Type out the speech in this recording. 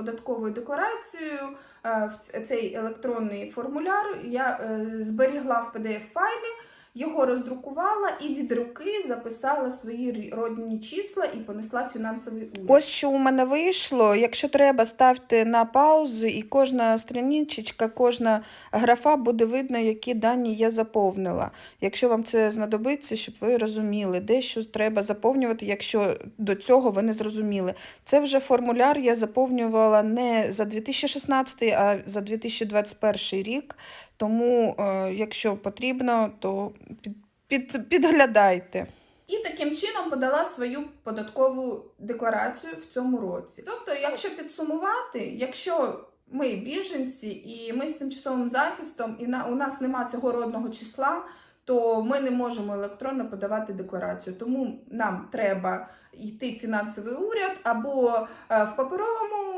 податковою декларацією е, в цей електронний формуляр. Я е, зберігла в pdf файлі. Його роздрукувала і від руки записала свої родні числа і понесла фінансовий уряд. Ось що у мене вийшло. Якщо треба, ставте на паузу, і кожна страничечка, кожна графа буде видно, які дані я заповнила. Якщо вам це знадобиться, щоб ви розуміли, де що треба заповнювати, якщо до цього ви не зрозуміли. Це вже формуляр я заповнювала не за 2016, а за 2021 рік. Тому, е, якщо потрібно, то під, під, підглядайте. І таким чином подала свою податкову декларацію в цьому році. Тобто, якщо підсумувати, якщо ми біженці і ми з тимчасовим захистом, і на, у нас нема цього родного числа, то ми не можемо електронно подавати декларацію. Тому нам треба йти в фінансовий уряд або е, в паперовому